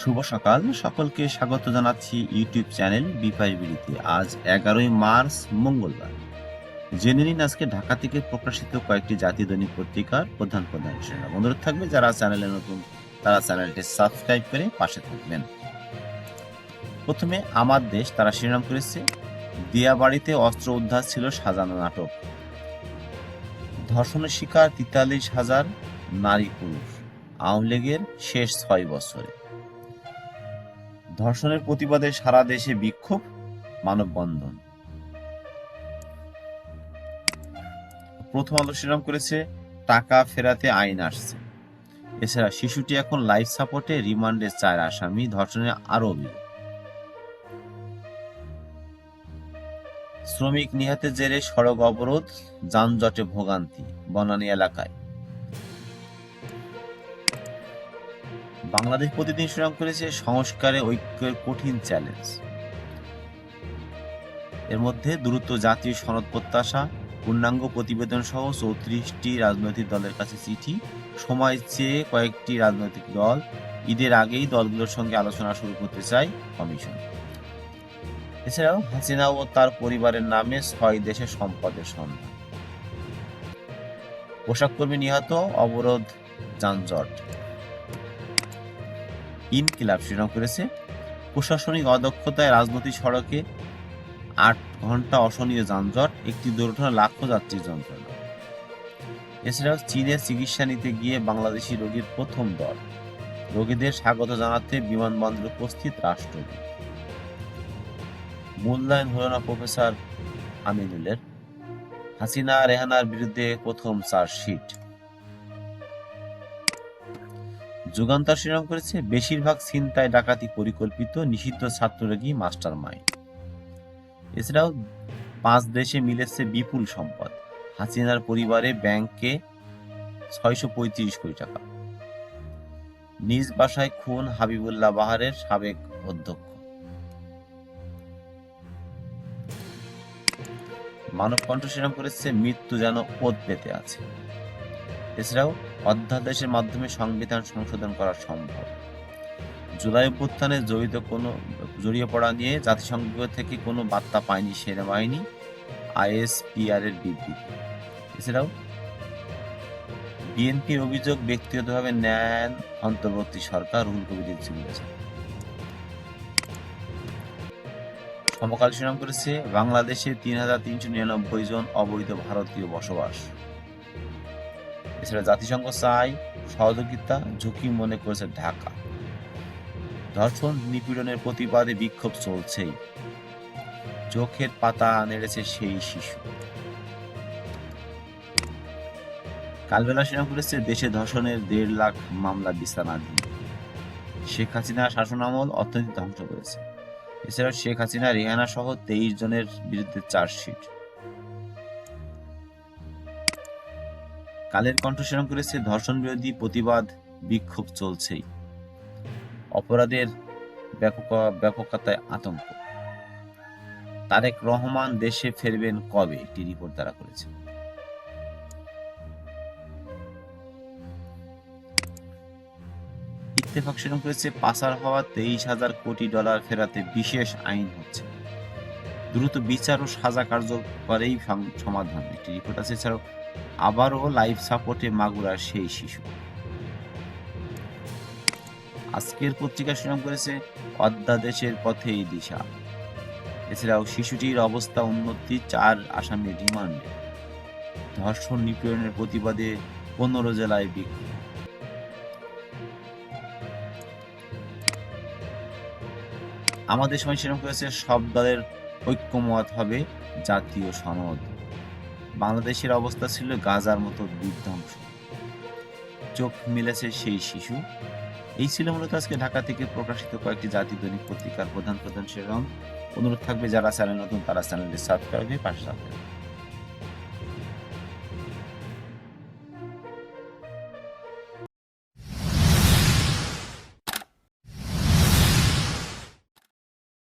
শুভ সকাল। সকলকে স্বাগত জানাচ্ছি ইউটিউব চ্যানেল বিপাই বিড়িতে। আজ এগারোই মার্চ, মঙ্গলবার। জেনে নিন আজকে ঢাকা থেকে প্রকাশিত কয়েকটি জাতীয় দৈনিক পত্রিকার প্রধান প্রধান শিরোনাম। অনুরোধ থাকবে যারা চ্যানেলে নতুন, তারা চ্যানেলটি সাবস্ক্রাইব করে পাশে থাকবেন। প্রথমে আমার দেশ, তারা শিরোনাম করেছে, দিয়াবাড়িতে অস্ত্র উদ্ধার ছিল সাজানো নাটক। ধর্ষণের শিকার তেতাল্লিশ হাজার নারী পুরুষ। আওয়ামী লীগের শেষ ছয় বছরে। ধর্ষণের প্রতিবাদে সারা দেশে বিক্ষোভ, মানববন্ধন। প্রথম আলো শিরোনাম করেছে, টাকা ফেরাতে আইন আসছে। এছাড়া শিশুটি এখন লাইফ সাপোর্টে, রিমান্ডে চার আসামি ধর্ষণে আরও অভিযোগ। শ্রমিক নিহতের জেরে সড়ক অবরোধ, যানজটে ভোগান্তি, বনানী এলাকায়। বাংলাদেশ প্রতিদিন শিরোনাম করেছে সংস্কারে ঐক্যের কঠিন চ্যালেঞ্জ। এর মধ্যে দ্রুত জাতীয় সনদ প্রত্যাশা, পূর্ণাঙ্গ প্রতিবেদন সহ চৌত্রিশটি রাজনৈতিক দলের কাছে চিঠি, সময় চেয়ে কয়েকটি রাজনৈতিক দল, ঈদের আগেই দলগুলোর সঙ্গে আলোচনা শুরু করতে চায় কমিশন। এছাড়াও হাসিনা ও তার পরিবারের নামে ছয় দেশের সম্পদের সন্ধান। পোশাক কর্মী নিহত অবরোধ যানজট। ইনকিলাব শিরোনাম করেছে। প্রশাসনিক অদক্ষতায় রাজনৈতিক সড়কে আট ঘণ্টা অসহনীয় যানজট, একটি দুর্ঘটনা, লাখো যাত্রীর যন্ত্রণা। এছাড়াও চীনে চিকিৎসা নিতে গিয়ে বাংলাদেশি রোগীর প্রথম দল রোগীদের স্বাগত জানাতে বিমানবন্দরে উপস্থিত রাষ্ট্রদূত। মূল্যায়ন হল না প্রফেসর আমিনুলের। হাসিনা রেহানার বিরুদ্ধে প্রথম চার্জশিট। যুগান্তর শিরোনাম করেছে, বেশিরভাগ ছিনতাই ডাকাতি পরিকল্পিত নিষিদ্ধ ছাত্ররাগী মাস্টার মাইন্ড এছাড়াও পাঁচ দেশে মিলেছে বিপুল সম্পদ। হাসিনার পরিবারে ব্যাংকে ছয়শো পঁয়ত্রিশ কোটি টাকা। নিজ বাসায় খুন হাবিবুল্লাহ বাহারের সাবেক অধ্যক্ষ। মানব কণ্ঠ করেছে, মৃত্যু যেন ওত পেতে আছে। এছাড়াও অধ্যাদেশের মাধ্যমে সংবিধান সংশোধন করা সম্ভব। জুলাই অভ্যুত্থানে জড়িত কোনো, জড়িয়ে পড়া নিয়ে জাতিসংঘ থেকে কোনো বার্তা পায়নি সেনাবাহিনী, আইএসপিআর এর বিবৃতি। এছাড়াও বিএনপির অভিযোগ ব্যক্তিগতভাবে নেন অন্তর্বর্তী সরকার রুহুল কবির বলেছেন। সমকাল শিরোনাম করেছে বাংলাদেশে তিন হাজার তিনশো নিরানব্বই জন অবৈধ ভারতীয় বসবাস। এছাড়া জাতিসংঘ চাই সহযোগিতা, ঝুঁকি মনে করেছে ঢাকা। ধর্ষণ নিপীড়নের প্রতিবাদে বিক্ষোভ চলছেই। চোখের পাতা নেড়েছে সেই শিশু। কালবেলা সেনা করেছে দেশে ধর্ষণের দেড় লাখ মামলা বিছানাধীন। শেখ হাসিনা শাসনামল অর্থনীতি ধ্বংস করেছে। এছাড়া শেখ হাসিনা রিহানা সহ তেইশ জনের বিরুদ্ধে চার্জশিট। কালের কণ্ঠ সেরম করেছে ধর্ষণ বিরোধী প্রতিবাদ বিক্ষোভ চলছেই। অপরাধের ব্যাপক, ব্যাপকতায় আতঙ্ক। তারেক রহমান দেশে ফিরবেন কবে? একটি রিপোর্ট দ্বারা করেছে। ইত্তেফাক সেরম করেছে, পাচার হওয়া তেইশ হাজার কোটি ডলার ফেরাতে বিশেষ আইন হচ্ছে। দ্রুত বিচার ও সাজা কার্যকরেই সম- সমাধান। একটি রিপোর্ট আছে, এছাড়াও আবারও লাইফ সাপোর্টে মাগুরার সেই শিশু। আজকের পত্রিকা সুনাম করেছে, অধ্যাদেশের পথেই দিশা। এছাড়াও শিশুটির অবস্থা উন্নতি, চার আসামি রিমান্ডে। ধর্ষণ নিপীড়নের প্রতিবাদে পনেরো জেলায় বিক্ষোভ। আমাদের সময় সেরকম করেছে, সব দলের ঐক্যমত হবে জাতীয় সনদ। বাংলাদেশের অবস্থা ছিল গাজার মতো বিধ্বংস। চোখ মিলেছে সেই শিশু। এই ছিল মূলত আজকে ঢাকা থেকে প্রকাশিত কয়েকটি জাতীয় দৈনিক পত্রিকার প্রধান প্রধান শিরোনাম। অনুরোধ থাকবে যারা চ্যানেল নতুন, তারা চ্যানেলটি সাবস্ক্রাইব করে পাশে থাকবেন।